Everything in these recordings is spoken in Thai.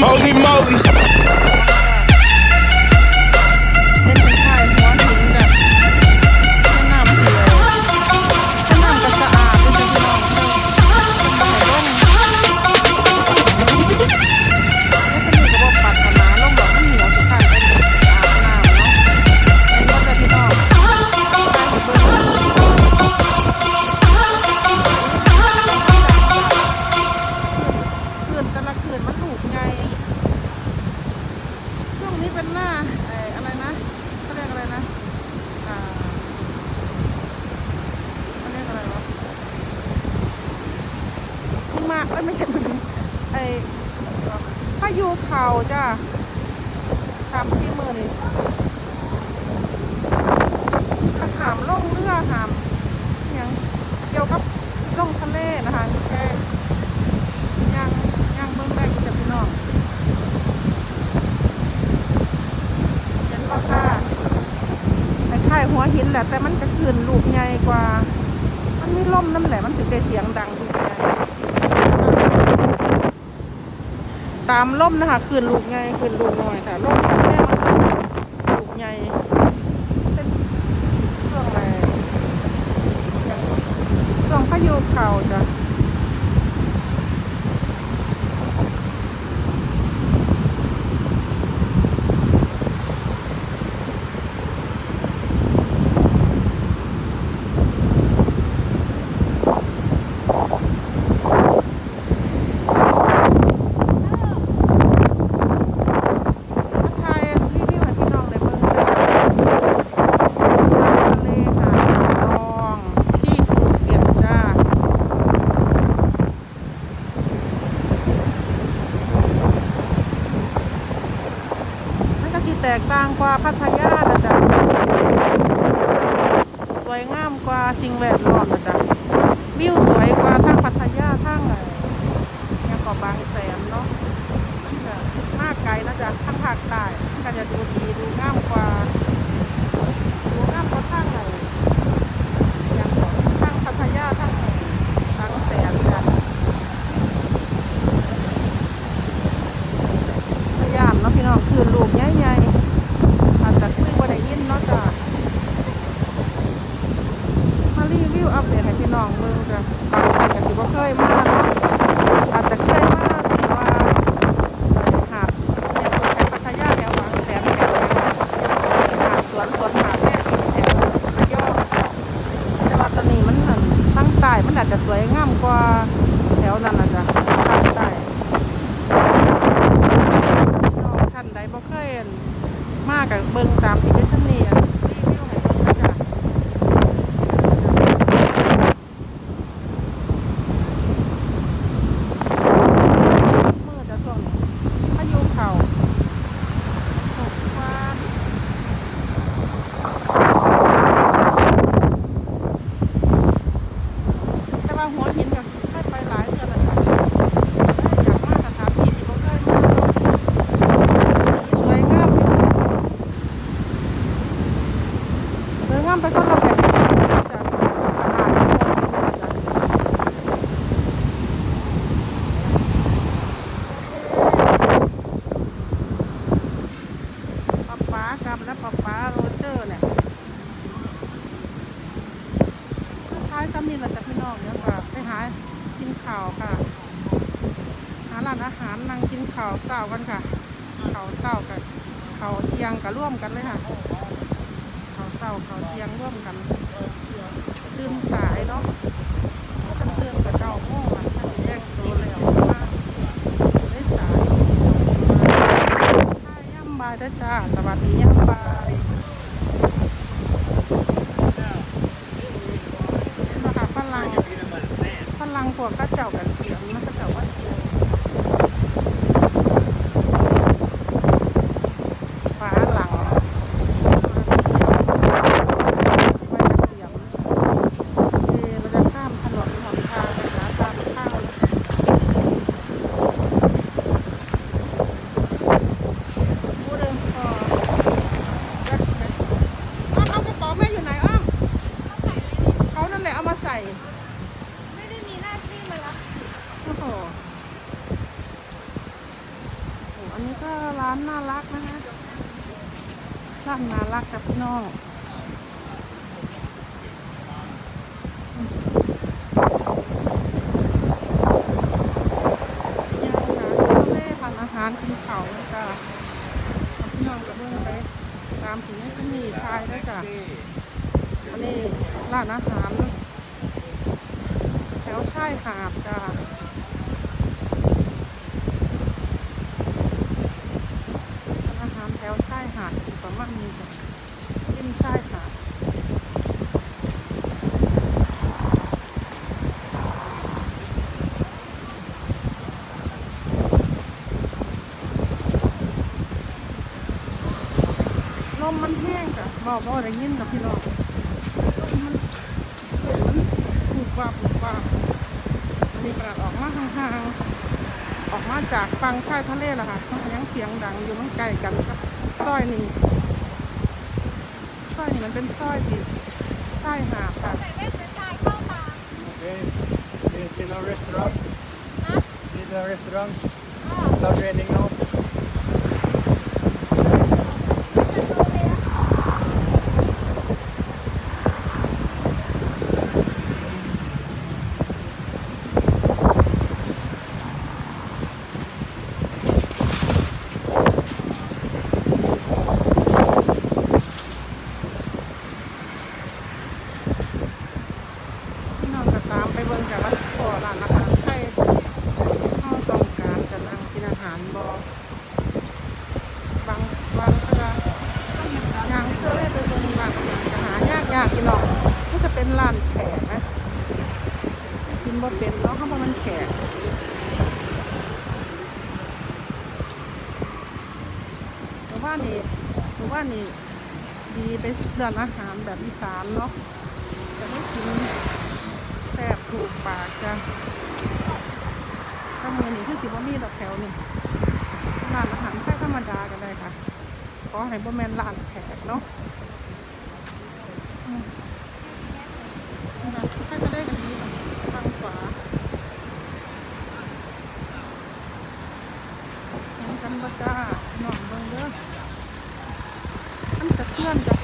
Holy moly. ไม่ใช่มันไอ้พายุเขาจ้าถามที่มือนี่ถ้าถามล่องเรือถามอหยังเกี่ยวกับล่องทะเลนะคะแกยังยังเบิ่งได้อยู่จากพี่น้องเห็นปะค่ะคล้ายหัวหินแหละ แต่มันจะคืนลูกใหญ่กว่า มันไม่ล่มนั่นแหละมันถึงได้เสียงดังลูกใหญ่ ตามล่มนะคะคืนลูกใหญ่คืนลูกน้อยค่ะล่มแม่มันลูกใหญ่เป็นเรื่องอะไรช่องพายุเข่าจ้ะ ไทยรีวิวให้พี่น้องได้เบิ่งจ้ะทะเลหาดนางรองที่ภูเก็ตจ้า มันก็สิ แตกต่างกว่าพัทยานะจ๊ะสวยงามกว่าสิ่งแวดล้อมนะจ๊ะวิวสวยกว่าทั้งพัทยาทั้งไอ้ยังเกาะบางแสนเนาะมันจะมากไกลนะจ๊ะทั้งภาคใต้กันก็จะดูดีดูงามกว่า ดูงามกว่าทางไหนอย่างของทางพัทยาทางทางแสนจ้ะพยายามเนาะพี่น้องคืนลูกใหญ่ๆอาจจะคุยว่าได้ยินเนาะจ้ะมา เปเดตให้พี่น้องเบิ่งจ้ะบางคนก็สิบ่เคยมาเนาะอาจจะเคยมาที่ว่า หาดแถวพัทยาแถวบางแสนแถวหาดสวนสวนหาดแม่กินแถวระยองแต่ว่าตอนนี้มันนั่นทั้งใต้มันอาจจะสวยงามกว่าแถวนั้นนะจ๊ะภาคใต้น้องท่านใดบ่เคยเห็นมากับเบิ่งตามที่เป็นทำเนียมรีวิวให้เบิ่งจ้ะมือจะช่วงนี้พายุเข่าตกฟ้า แต่ว่าหัวหินกับให้ไปหลายเดือนแล้วจ้ะอยากมาสถานที่ที่บ่เคยมาสวยงามสวยงามไปคนละแบบจ้ะอาหารหัวหินจ้ะป๊าป๊ากับและป๊าป๊าโรเจอร์เนี่ย ท้ายซ้ำนี่เราจะพี่น้องเดี๋ยวก็ไปหากินข่าวค่ะ หา นั่งกินข่าวเศร้ากันค่ะข่าวเศร้ากันข่าวเที่ยงกับร่วมกันเลยค่ะข่าวเศร้าข่าวเที่ยงร่วมกันตื่นสายเนาะกันตื่นกับเจ้าโม่มันถ้าสิแจ้งตัวแล้วว่าได้สายย่ำบายด้จ้าสวัสดีย่ำบายนะคะฝรั่ง พลังพวกก็เจ้ากันเสียงมันก็เจ้าว่าเสียงฟ้าหลังไว้กระเสียงเอเราจะข้ามถนนหนทางไปหาตามข้าวพูดเองพอรักไหมอ้อมเอากระเป๋าแม่อยู่ไหนอ้อมเขานั่นแหละเอามาใส่ ไม่ได้มีห น้าที่มารับโอ้โหานน่ารักนะคะร้านน่ารักกับพี่น้องยังหาเล่ทานอาหารกินเขาวนะจ้ะเอาพี่น้องกับเบื้องไปตามถึงก็มีทายด้วยจ้ะอันนี้ร้านอาหารแถวชายหาดจ้ะ อาหารแถวชายหาดอยู่ประมาณนี้จ้ะริมชายหาดล มมันแห้งจ้ะบอกบอกได้ยินกับพี่น้องลมมันมันผูกว่าผูกว่าอันนี้ประดออกมาห่างๆ ออกมาจากฟังชายทะเลแล้วค่ะมันก็ยังเสียงดังอยู่มันใกล้กันกับซอยนี้ซอยนี้มันเป็นซอยที่ใต้หาดค่ะ Okay. Finns det någon restaurang? Finns det någon restaurang? Start raining now. พี่น้องก็ตามไปเบิ่งจากร้านพ่อร้านอาหารไทยเข้าต้องการจะนั่งกินอาหารบ่บางบางเทื่อย่างเสื้อเลยไปเบิ่งร้านอาหารจะหายากยากพี่น้องมันจะเป็นร้านแขกนะกินบ่เป็นเนาะเขาบอกมันแขก หรือว่านี่หรือว่านี่ดีไปเรื่องอาหารแบบอีสานเนาะจะได้กินแซ่บถูกปากจ้ะถ้ามือนี่คือสิบ่มีดอกแถวนี่ร้านอาหารไทยธรรมดากันได้ค่ะขอให้บ่แมนร้านแขกเนาะอืมนี่นะใครก็ได้กันนี้ทางขวาเห็นกันบ่จ้าหน่องเบิ่งเด้อมันจะเคลื่อนจ้ะ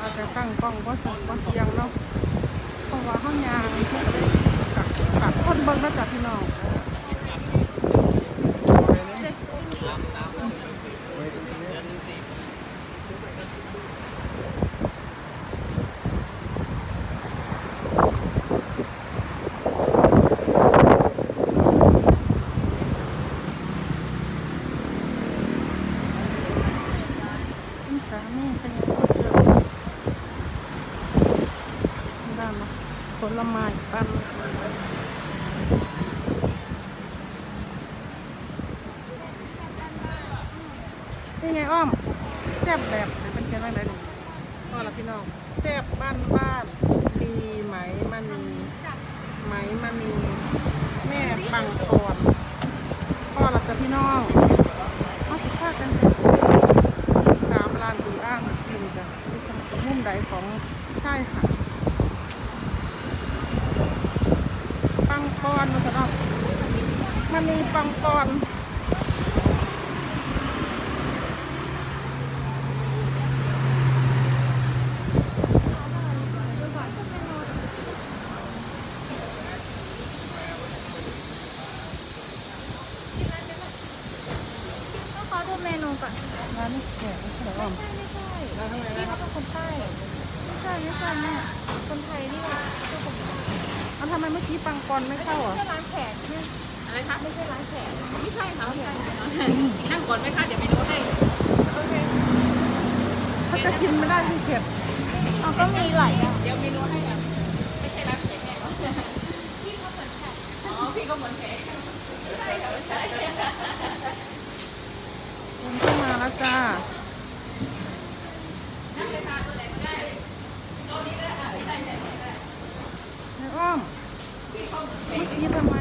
อาจจะ ตั้งกล้องบ่าสมบ่าเทียงเนาะเพราะว่าห้องยางกับกับคนเบิ่งแล้วจากพี่น้องคุณสามีเป็นยังไงเจอด้านมาผ ลไม้ปั้นนี่ไงอ้อมแซ่บแบบไหนเป็นยังไงไหนนี่พ่อละพี่น้องแซ่บบ้านบ้านดีไหมมณีไหมมณีแม่ปังกอนพ่อละจ้ะพี่น้องเขาสิฆ่ากันเลยตามร้านดูอ้างกินจ้ะที่ทำมุมใดของใช่ค่ะ ปังปอนมาสำหรับมันมี ปังปอนขอดูเมนูก่อนร้านนี้แขกไม่ใช่หรออ้อมไม่ใช่พี่เขาเป็นคนใต้ไม่ใช่ไม่ใช่แม่คนไทยนี่หว่าคือคนไทยเอาทำไมเมื่อกี้ปังปอนไม่เข้าไม่อะใช่ร้านแขกเนี่ย อะไรคะไม่ใช่ร้านแขกไม่ใช่ค่ะไม่ใช่นั่งก่อนไหมคะเดี๋ยวไปดูให้โอเคถ้าจะกินไม่ได้ที่เข็ดเอาก็มีหลายอย่างเดี๋ยวเมนูให้ค่ะไม่ใช่ร้านเจ๊แน่อ๋อพี่ก็เหมือนแขกไม่ใช่ค่ะไม่ใช่คุณเข้ามาแล้วจ้าไอ้อ้อม เมื่อกี้ทำไม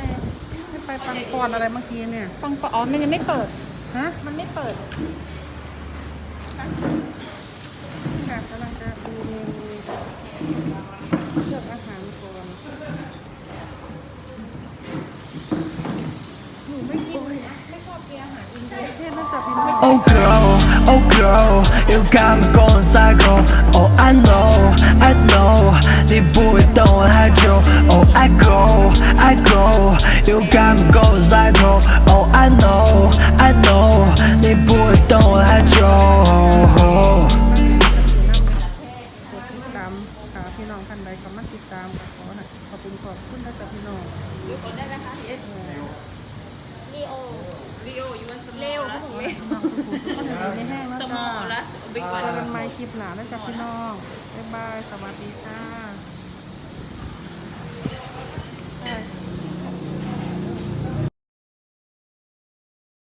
ไม่ไปังปอนอะไรเมื่อกี้เนี่ยฟังปออ๋อมันยังไม่เปิด ฮะ มันไม่เปิดกำลังจะดูเมนูเลือกอาหารก่อนหนูไม่กินไม่ชอบกินอาหารอินเดียเทพน่าจะเป็น Oh girl, oh girl, you got me going psycho. Oh I know, I know, 네 부위 동안 하 죠. Oh I go. I go, you got me going psycho. Oh I know, I know, 你不会懂我太久。 กดติดตามค่ะพี่น้องท่านใดก็มาติดตามก็ขอให้ขอบคุณขอบคุณนะจ๊ะพี่น้อง ดูคนได้นะคะ yes ลีโอ Leo you want some เร็วเขาบอกเร็ว พี่น้องทุกคนทุกคนอยู่ในแห้งแล้ว สม จ้า อละ big เจ one อกันใหม่คลิปหน้าแล้วจ้ะพี่น้อง บ๊ายบาย สวัสดีค่ะ